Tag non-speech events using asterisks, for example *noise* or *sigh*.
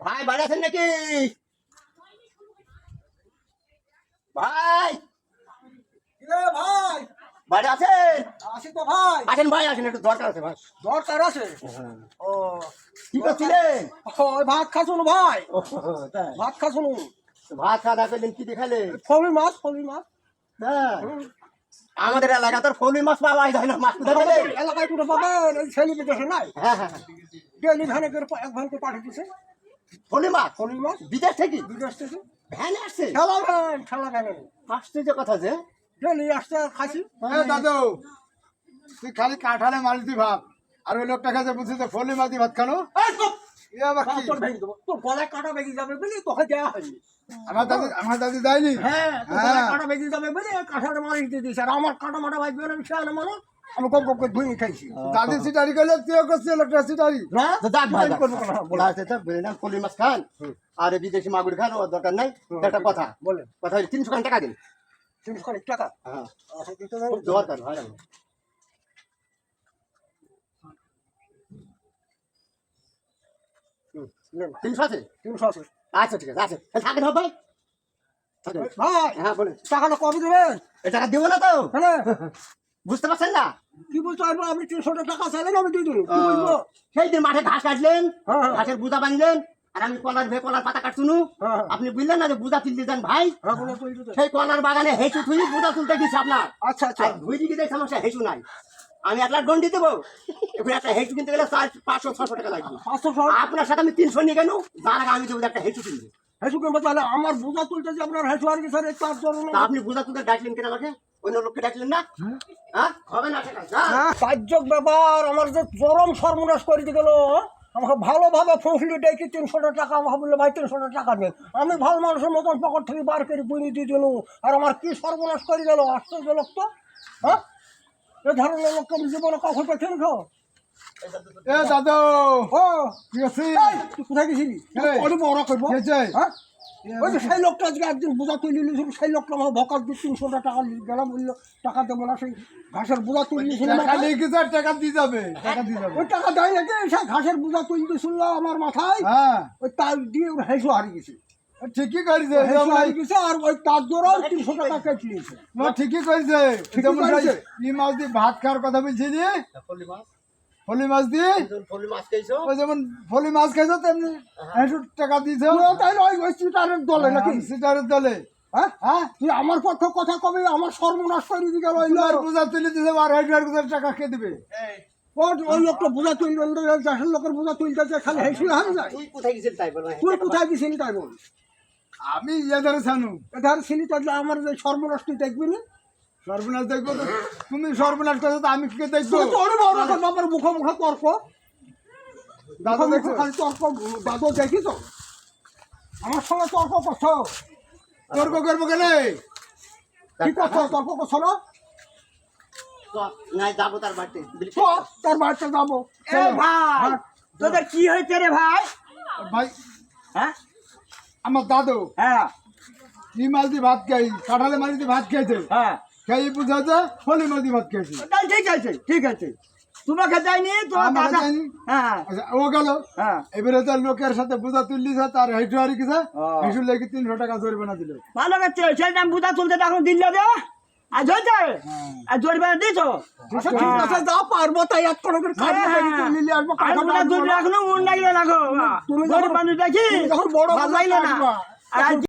ভাই বাড়ি আছেন নাকি? ভাই। ভাই? বাড়ি আছেন? আসি তো ভাই। আসেন ভাই আসেন একটু দরকার আছে ভাই। দরকার আছে? ও। কি করছিলেন? ওই ভাত খাসুন ভাই। ভাত ভাত খাওয়া দাওয়া করলেন কি দেখালে ফলি মাছ ফলি মাছ। আমাদের এলাকা তোর ফলি মাছ পাওয়া যায় না মাছ কোথায় এলাকায় কোনো পাবেন বিদেশে নাই। হ্যাঁ হ্যাঁ হ্যাঁ। ডেলি করে এক ভ্যানকে পাঠিয়ে দিছে। ফলি মাছ বিদেশ থেকে? বিদেশ থেকে? ভ্যানে আসছে। খেলা ভ্যান খেলা ভ্যানে। আশ্চর্য কথা যে? ডেলি আসছে খাসি এ দাদু তুই খালি কাঁঠালে মারতি ভাব আর ওই লোকটা কাছে বলছি যে ফলি মাতি ভাত খানো তোর গলায় কাটা বেগে যাবে বলে তোকে দেওয়া হয়নি। আমার দাদি আমার দাদি দেয়নি? হ্যাঁ হ্যাঁ। কাটা বেগে যাবে বলে কাঁঠাটা মারি দিয়ে দিয়েছে আর আমার কাটা মাটা বাজবে না খেয়াল মানুষ আমি কম কম করে ধুয়ে খাইছি। দাদি সিটারি করলে তুইও করছিস লোকটা সিটারি। না তো যাক ভাই সিটারি করব কেন? বলো। বলে ফলি মাছ খান। আর এই বিদেশি মাগুর খান ওর দরকার নাই। একটা কথা। বলেন কথা হচ্ছে তিনশো খান টাকা দিন। তিনশো খানিক টাকা? হ্যাঁ। আচ্ছা, দিতে দেবেন? খুব দরকার ভাই আমার। হুম, নেন। তিনশো আছে? তিনশো আছে। আচ্ছা ঠিক আছে আছে। থাকেন ভাই। ভাই হ্যাঁ বলেন। টাকাটা কবে দেবেন? টাকা দিব না তো। হ্যাঁ *laughs* বুঝতে পারছেন না? কি আর আপনি তিনশো টাকা চাইলেন আমি দিয়ে কি সেই দিন মাঠে ঘাস কাটলেন হ্যাঁ, হ্যাঁ। ঘাসের বুদা বাঁধলেন আর আমি কলার ভে কলার পাতা কাটছুনু। হ্যাঁ। আপনি বুঝলেন না যে বুদা তুলতে যান ভাই। সেই কলার বাগানে হেঁচু থুই বুদা তুলতে গেছি আপনার। আচ্ছা আচ্ছা। দুই দিকে হেঁচু নাই। আমি এক লাখ গন্ডি দেবো। এবার একটা হেঁচু কিনতে গেলে পাঁচশো ছশো টাকা লাগবে। আপনার সাথে আমি তিনশো নিয়ে কেন তার আগে আমি দেবো একটা হেঁচু কিনবে। হেসু কেন তাহলে আমার বোঝা তুলতে যে আপনার হেসু আর কি স্যার আপনি বুদা তুলতে ডাকলেন কেন আমাকে? অন্য লোককে ডাকলেন না? হ্যাঁ? হবে না সেটা যা। কার্যক ব্যাপার আমার যে চরম সর্বনাশ করে দিয়ে গেল আমাকে ভালোভাবে ফসলি ডেকে তিনশো টাকা আমাকে বলল ভাই তিনশো টাকা নেই আমি ভালো মানুষের মতন পকেট থেকে বার করে বুঝিয়ে দিয়ে দিল আর আমার কি সর্বনাশ করে গেল আশ্চর্য লোক তো হ্যাঁ? এ ধরনের লোককে আমি জীবনে কখন পেয়েছেন তো। এ দাদু! ও কোথায় গেছিলি? অনেক বড় করব হ্যাঁ? ওই যে সেই লোকটা আজকে একদিন বোঝা তুলে নিয়েছিল সেই লোকটা আমার ভকাল দিয়ে তিনশো টাকা গেল বলল টাকা দেবো না সেই ঘাসের বোঝা তুলে নিয়েছিল টাকা দিয়ে যাবে টাকা দিয়ে যাবে। ওই টাকা দেয় নাকি? সেই ঘাসের বোঝা তুলতে শুনলো আমার মাথায় হ্যাঁ। ওই তার দিয়ে ওর হেসু হারিয়ে গেছে। ঠিকই করেছে হেসু গেছে আর ওই তার দৌড়াও তিনশো টাকা কেটে নিয়েছে। ঠিকই করেছে। ই মাছ দিয়ে ভাত খাওয়ার কথা বলছি ফলি মাছ দিয়ে? ফলি মাছ খেয়েছো ওই যেমন ফলি মাছ খাইছো তেমনি একটু টাকা দিয়েছ ওই দলে নাকি? সিটারের দলে। হ্যাঁ? হ্যাঁ? তুই আমার পক্ষে কথা কবি আমার সর্বনাশ করে দিয়ে গেল ওই তোমার তুলে দিছে আর টাকা খেয়ে দিবে। ওই ওই লোকটা বোঝা তুলবে চাষের লোকের বোঝা তুলতে খালি হেসু হারে যায়। তুই কোথায় তাই বল তুই কোথায় গেছিলি তাই বল। আমি ইয়ে ধরে ছানু এধার ছিলি তাহলে আমার যে সর্বনাশ তুই দেখবি না? সর্বনাশ দেখব তো। তুমি সর্বনাশ করছ তো আমি কি দেখব? তুই তো অনেক বড় কথা বাবার মুখে মুখে তর্ক। দাদা দেখছ খালি তর্ক দাদু দেখি তো আমার সঙ্গে তর্ক করছ? তর্ক করব কেন? কি করছ? তর্ক করছ না? নাই যাব তার বাড়িতে। তার বাড়িতে যাব। ভাই তোদের কি হয়েছে রে ভাই? ভাই হ্যাঁ? আমার দাদু। হ্যাঁ। কি দিয়ে ভাত খাই? কাঁঠালে দিয়ে ভাত খেয়েছে হ্যাঁ। খেয়ে ভাত খেয়েছে। তাহলে ঠিক আছে ঠিক আছে। তোমাকে দেয়নি তোমার দাদা। হ্যাঁ। আচ্ছা ও গেল। হ্যাঁ। এবারে তো লোকের সাথে বুঝা তুললিছে তার হেঁটু। হেঁটু লেগে তিনশো টাকা জরিমানা দিল। ভালো করছে সেই বুঝা তুলতে এখন দিল হয়েছে আর জরিমানা দিছ আচ্ছা, ঠিক আছে যা পারব তাই এক করে করে খালি হ্যাঁ, বেরিয়ে তুলে নিয়ে আসব আর কাঁঠাটা বুঝা আনব তুললে না। এখনও মন লাগল না গো তুমি গরিব যখন- মানুষ দেখি তুমি বড় ভালো লাগল না। আর